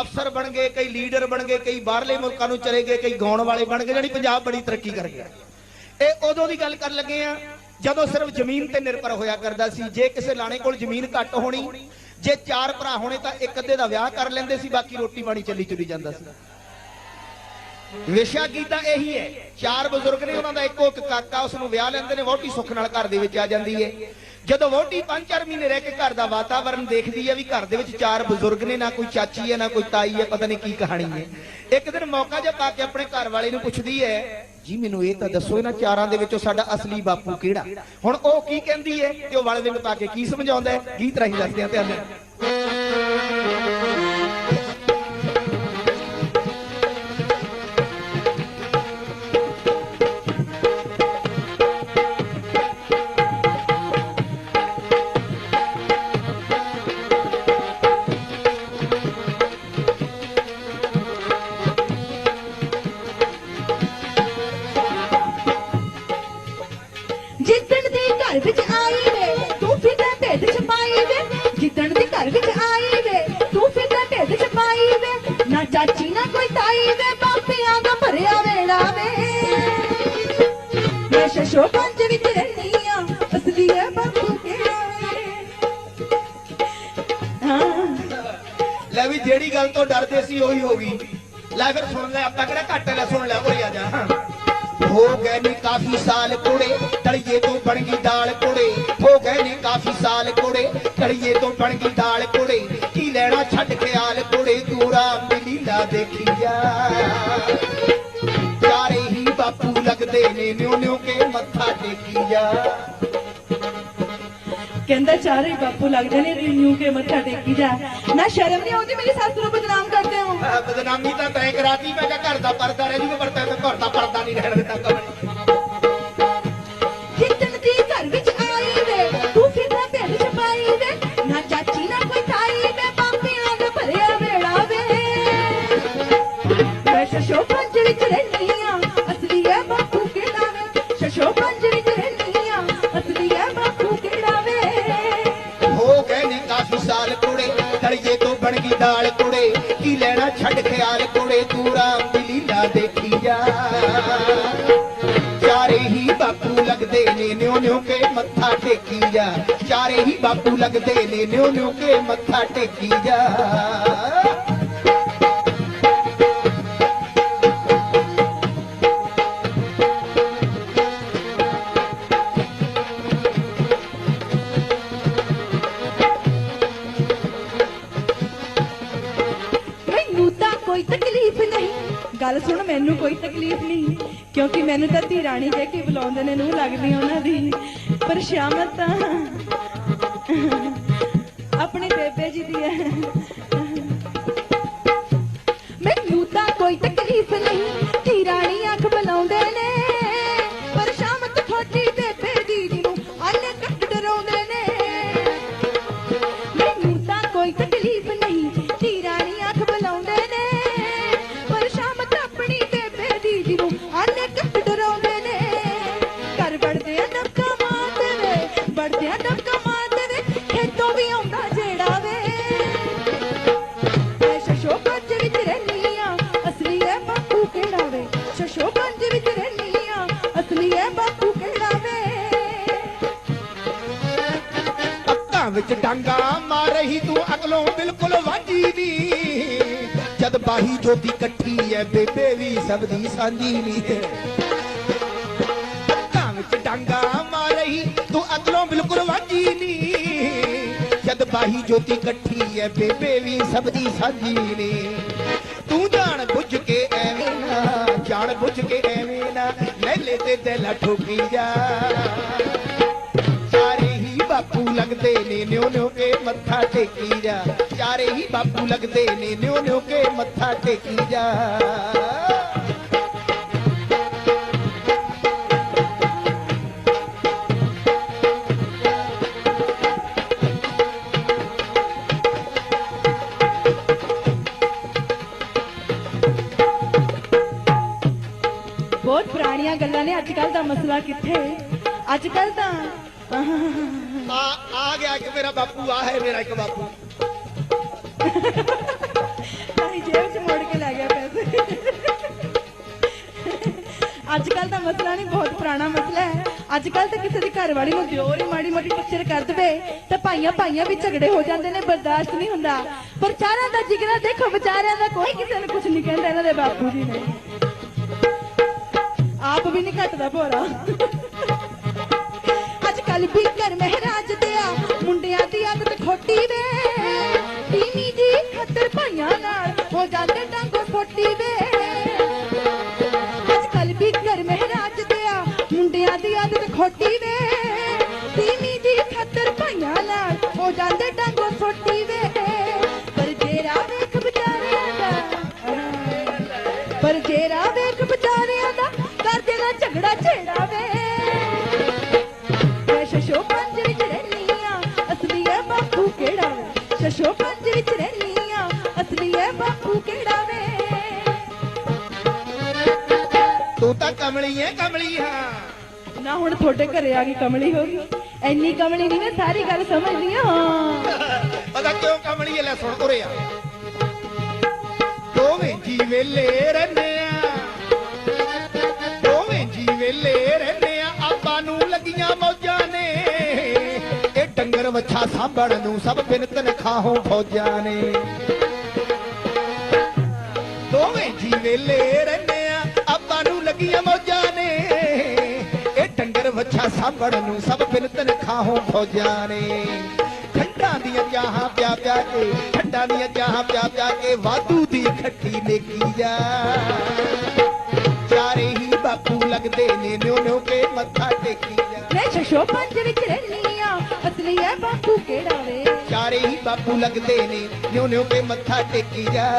ਅਫਸਰ ਬਣ ਗਏ, ਕਈ ਲੀਡਰ ਬਣ ਗਏ, ਕਈ ਬਾਹਰਲੇ ਮੁਲਕਾਂ ਨੂੰ ਚਲੇ ਗਏ, ਕਈ ਗਾਉਣ ਵਾਲੇ ਬਣ ਗਏ ਜਿਹੜੀ ਪੰਜਾਬ ਬੜੀ ਤਰੱਕੀ ਕਰ ਗਿਆ। ਇਹ ਉਦੋਂ ਦੀ ਗੱਲ ਕਰਨ ਲੱਗੇ ਆ, ਜਦੋਂ ਸਿਰਫ ਜ਼ਮੀਨ ਤੇ ਨਿਰਭਰ ਹੋਇਆ ਕਰਦਾ ਸੀ, ਜੇ ਕਿਸੇ ਲਾਣੇ ਕੋਲ ਜ਼ਮੀਨ ਘੱਟ ਹੋਣੀ, ਜੇ ਚਾਰ ਭਰਾ ਹੋਣੇ ਤਾਂ ਇੱਕ ਅੱਧੇ ਦਾ ਵਿਆਹ ਕਰ ਲੈਂਦੇ ਸੀ, ਬਾਕੀ ਰੋਟੀ ਪਾਣੀ ਚੱਲੀ ਚੁਲੀ ਜਾਂਦਾ ਸੀ। ਵਿਸ਼ਾ ਗੀਤਾ ਇਹੀ ਹੈ, ਚਾਰ ਬਜ਼ੁਰਗ ਨੇ, ਉਹਨਾਂ ਦਾ ਇੱਕੋ ਇੱਕ ਕਾਕਾ, ਉਸ ਨੂੰ ਵਿਆਹ ਲੈਂਦੇ ਨੇ, ਵਹੁਟੀ ਸੁੱਖ ਨਾਲ ਘਰ ਦੇ ਵਿੱਚ ਆ ਜਾਂਦੀ ਹੈ। ਜਦੋਂ ਵਹੁਟੀ 5-4 ਮਹੀਨੇ ਰਹਿ ਕੇ ਘਰ ਦਾ ਵਾਤਾਵਰਣ ਦੇਖਦੀ ਹੈ ਵੀ ਘਰ ਦੇ ਵਿੱਚ ਚਾਰ ਬਜ਼ੁਰਗ ਨੇ, ਨਾ ਕੋਈ ਚਾਚੀ ਹੈ ਨਾ ਕੋਈ ਤਾਈ ਹੈ ਪਤਾ ਨਹੀਂ ਕੀ ਕਹਾਣੀ ਹੈ ਇੱਕ ਦਿਨ ਮੌਕਾ ਜਿਹਾ ਪਾ ਕੇ ਆਪਣੇ ਘਰ ਵਾਲੇ ਨੂੰ ਪੁੱਛਦੀ ਹੈ ਜੀ ਮੈਨੂੰ ਇਹ ਤਾਂ ਦੱਸੋ ਇਹਨਾਂ ਚਾਰਾਂ ਦੇ ਵਿੱਚੋਂ ਸਾਡਾ ਅਸਲੀ ਬਾਪੂ ਕਿਹੜਾ? ਹੁਣ ਉਹ ਕੀ ਕਹਿੰਦੀ ਹੈ ਤੇ ਉਹ ਵਾਲੇ ਦੇ ਪਾ ਕੇ ਕੀ ਸਮਝਾਉਂਦਾ ਹੈ ਗੀਤ ਰਾਹੀਂ ਦੱਸਦੇ ਆ ਧਿਆਨ ਨਾਲ। ਜਿੱਦਣ ਦੀ ਘਰ ਵਿੱਚ ਆਈ ਵੇ, ਤੂੰ ਫਿਰਦਾ ਢਿੱਡ ਚ ਵੇ ਜਿੱਦਣ ਦੀ ਘਰ ਵਿੱਚ ਆਈ ਵੇ, ਤੂੰ ਫਿਰਦਾ ਢਿੱਡ ਚ ਵੇ, ਨਾ ਚਾਚੀ ਨਾ ਕੋਈ ਤਾਈ ਵੇ, ਬਾਪਿਆਂ ਦਾ ਭਰਿਆ ਵੇੜਾ ਵੇ। ਮੈਂ ਸ਼ਸ਼ੋ ਪੰਜ ਵਿੱਚ ਰਹਿਨੀ ਆ, ਅਸਲੀ ਹੈ ਬਾਪੂ ਲੈ ਵੀ ਜਿਹੜੀ ਗੱਲ ਤੋਂ ਡਰਦੇ ਸੀ, ਉਹੀ ਹੋ ਗਈ। ਲੈ ਫਿਰ ਸੁਣ ਲੈ ਆਪਾਂ ਕਿਹੜਾ ਘੱਟ ਹੋ ਗਏ ਨੇ ਕਾਫੀ ਸਾਲ ਕੁੜੇ ਤਲੀਏ ਤੋਂ ਬਣ ਗਈ ਦਾਲ ਕੁੜੇ। ਹੋ ਗਏ ਨੇ ਕਾਫੀ ਸਾਲ ਕੁੜੇ ਤਲੀਏ ਤੋਂ ਬਣ ਗਈ ਦਾਲ ਕੁੜੇ। ਕੀ ਲੈਣਾ ਛੱਡ ਖਿਆਲ ਕੁੜੇ ਤੂਰਾ ਲੀਲਾ ਦੇਖੀ ਜਾ ਚਾਰੇ ਹੀ ਬਾਪੂ ਲੱਗਦੇ ਨੇ ਨਿਉ ਨਿਉ ਕੇ ਮੱਥਾ ਟੇਕੀ ਜਾ ਕਹਿੰਦਾ ਚਾਰੇ ਬਾਪੂ ਲੱਗਦੇ ਨੇ ਰਿਨਿਊ ਕੇ ਮੱਥਾ ਟੇਕੀ ਜਾ। ਨਾ ਸ਼ਰਮ ਨਹੀਂ ਆਉਂਦੀ ਮੇਰੀ ਸੱਸ ਨੂੰ ਬਦਨਾਮ ਕਰਦੇ ਹੋ। ਬਦਨਾਮੀ ਤਾਂ ਤੈਂ ਕਰਾਤੀ ਮੈਂ ਕਿਹਾ ਘਰ ਦਾ ਪਰਦਾ ਰਹਿ ਜੂਗਾ ਤੋਂ ਕੁੜੇ, ਕੀ ਲੈਣਾ ਛੱਡ ਖਿਆਲ ਕੁੜੇ, ਤੂੰ ਰਾਮ ਦੀ ਲੀਲਾ ਦੇਖੀ ਜਾ। ਚਾਰੇ ਹੀ ਬਾਪੂ ਲੱਗਦੇ ਨੇ, ਨਿਉ ਨਿਉ ਕੇ ਮੱਥਾ ਟੇਕੀ ਜਾ। ਚਾਰੇ ਹੀ ਬਾਪੂ ਲੱਗਦੇ ਨੇ, ਨਿਉ ਨਿਉ ਕੇ ਮੱਥਾ ਟੇਕੀ ਜਾ। ਮੈਨੂੰ ਕੋਈ ਤਕਲੀਫ ਨਹੀਂ ਕਿਉਂਕਿ ਮੈਨੂੰ ਤਾਂ ਧੀ ਰਾਣੀ ਕਹਿ ਕੇ ਬੁਲਾਉਂਦੇ ਨੇ ਨੂੰ ਲੱਗਦੀ ਉਹਨਾਂ ਦੀ। ਪਰ ਸ਼ਾਮਤ ਤਾਂ ਆਪਣੇ ਬੇਬੇ ਜੀ ਦੀ ਹੈ। ਮੈਨੂੰ ਤਾਂ ਕੋਈ ਤਕਲੀਫ ਨਹੀਂ, ਧੀ ਰਾਣੀ ਅੱਖ ਬੁਲਾਉਂਦੇ ਨੇ ਵਿੱਚ ਡਾਂਗਾ ਮਾਰਹੀ ਤੂੰ ਅਗਲੋਂ ਬਿਲਕੁਲ ਵਾਂਝੀ ਨੀ ਜਦ ਬਾਹੀ ਜੋਤੀ ਇਕੱਠੀ ਐ ਬੇਬੇ ਵੀ, ਸਭ ਦੀ ਸਾਂਝੀ ਨਹੀਂ ਅੱਖਾਂ ਵਿੱਚ ਡਾਂਗਾ ਮਾਰ ਤੂੰ ਅਗਲੋਂ ਬਿਲਕੁਲ ਵਾਂਝੀ ਨੀ ਜਦ ਬਾਹੀ ਜੋਤੀ ਇਕੱਠੀ ਐ ਬੇਬੇ ਵੀ, ਸਭ ਦੀ ਸਾਂਝੀ ਨੀ ਤੂੰ ਜਾਣ ਬੁੱਝ ਕੇ ਐਵੇਂ ਨਾ, ਜਾਣ ਬੁੱਝ ਕੇ ਐਵੇਂ ਨਾ ਲੈਲੇ ਤੇ ਦਿਲ ਠੋਕੀ ਜਾ। ਲੱਗਦੇ ਨੇ, ਨਿਉ ਨਿਉ ਕੇ ਮੱਥਾ ਟੇਕੀ ਜਾ। ਚਾਰੇ ਹੀ ਬਾਪੂ ਲੱਗਦੇ ਨੇ, ਨਿਉ ਨਿਉ ਕੇ ਮੱਥਾ ਟੇਕੀ ਜਾ। ਬਹੁਤ ਪੁਰਾਣੀਆਂ ਗੱਲਾਂ ਨੇ, ਅੱਜ ਕੱਲ ਦਾ ਮਸਲਾ ਕਿੱਥੇ? ਅੱਜ ਕੱਲ ਤਾਂ ਆ ਆ ਗਿਆ ਇੱਕ ਮੇਰਾ ਬਾਪੂ, ਆ ਹੈ ਮੇਰਾ ਇੱਕ ਬਾਪੂ। ਭਾਈ ਜੇਬ ਚ ਮੋੜ ਕੇ ਲੈ ਗਿਆ ਪੈਸੇ। ਅੱਜ ਕੱਲ ਦਾ ਮਸਲਾ ਨਹੀਂ, ਬਹੁਤ ਪੁਰਾਣਾ ਮਸਲਾ ਹੈ। ਅੱਜ ਕੱਲ ਤਾਂ ਕਿਸੇ ਦੀ ਘਰ ਵਾਲੀ ਨੂੰ ਦਿਓਰ ਹੀ ਮਾੜੀ ਮੋਟੀ ਟੱਕਰ ਕਰ ਦਵੇ, ਤਾਂ ਭਾਈਆਂ ਭਾਈਆਂ ਵੀ ਝਗੜੇ ਹੋ ਜਾਂਦੇ ਨੇ, ਬਰਦਾਸ਼ਤ ਨਹੀਂ ਹੁੰਦਾ। ਪਰ ਚਾਰਾਂ ਦਾ ਜਿਗਰਾ ਦੇਖੋ, ਵਿਚਾਰਿਆਂ ਦਾ ਕੋਈ ਕਿਸੇ ਨੂੰ ਕੁਝ ਨਹੀਂ ਕਹਿੰਦਾ, ਇਹਨਾਂ ਦੇ ਬਾਪੂ ਜੀ ਨੇ। ਆਪ ਵੀ ਨਹੀਂ ਘਟਦਾ ਭੋਰਾ। ਅੱਜ ਕੱਲ ਮਹਾਰਾਜ ਤੇ ਮੁੰਡਿਆਂ ਦੀ ਆਦਤ ਖੋਟੀ ਵੇ। ਟੀਨੀ ਜੀ ਖੱਤਰ ਭਾਈਆਂ ਨਾਲ, ਹੋ ਜਾਂਦੇ ਟਾਂਗੋ ਫੋਟੀ ਵੇ। ਕਮਲੀ ਐ ਕਮਲੀ ਹਾਂ। ਨਾ ਹੁਣ ਤੁਹਾਡੇ ਘਰੇ ਆ ਗਈ ਕਮਲੀ ਹੋ ਗਈ। ਐਨੀ ਕਮਲੀ ਨਹੀਂ ਮੈਂ ਸਾਰੀ ਗੱਲ ਸਮਝਦੀ ਆ ਹਾਂ। ਪਤਾ ਕਿਉਂ ਕਮਲੀ ਐ ਲੈ ਸੁਣ ਉਰੇ ਆ। ਦੋਵੇਂ ਜੀ ਵੇਲੇ ਰਹਿੰਦੇ ਆ। ਦੋਵੇਂ ਜੀ ਵੇਲੇ ਰਹਿੰਦੇ ਆ। ਆਪਾਂ ਨੂੰ ਲੱਗੀਆਂ ਮੌਜਾਂ ਨੇ। ਇਹ ਡੰਗਰ ਵੱਛਾ ਸਾਂਭਣ ਨੂੰ ਸਭ ਬਿਨ ਤਨਖਾਹੋਂ ਫੌਜਾਂ ਨੇ। ਦੋਵੇਂ ਜੀ ਵੇਲੇ ਰਹਿੰਦੇ ਲੱਗੀਆਂ ਮੌਜਾਂ ਨੇ। ਇਹ ਡੰਗਰ ਵੱਛਾ ਸਾਂਭਣ ਨੂੰ ਸਭ ਬਿਨ ਤਨਖਾਹੋਂ ਫੌਜਾਂ ਨੇ। ਠੰਡਾਂ ਦੀਆਂ ਚਾਹਾਂ ਪਿਆ ਪਿਆ ਕੇ ਠੰਡਾਂ ਦੀਆਂ ਚਾਹਾਂ ਪਿਆ ਪਿਆ ਕੇ ਵਾਧੂ ਦੀ ਖੱਟੀ ਨੇਕੀ ਜਾ। ਚਾਰੇ ਹੀ ਬਾਪੂ ਲੱਗਦੇ ਨੇ ਨਿਉ ਨਿਉ ਕੇ ਮੱਥਾ ਟੇਕੀ ਜਾ। ਮੈਂ ਸ਼ਸ਼ੋ ਪੰਜ ਵਿੱਚ ਰਹਿਨੀ ਆ ਅਸਲੀ ਹੈ ਬਾਪੂ ਕਿਹੜਾ ਵੇ? ਚਾਰੇ ਹੀ ਬਾਪੂ ਲੱਗਦੇ ਨੇ ਨਿਉ ਨਿਉ ਕੇ ਮੱਥਾ ਟੇਕੀ ਜਾ।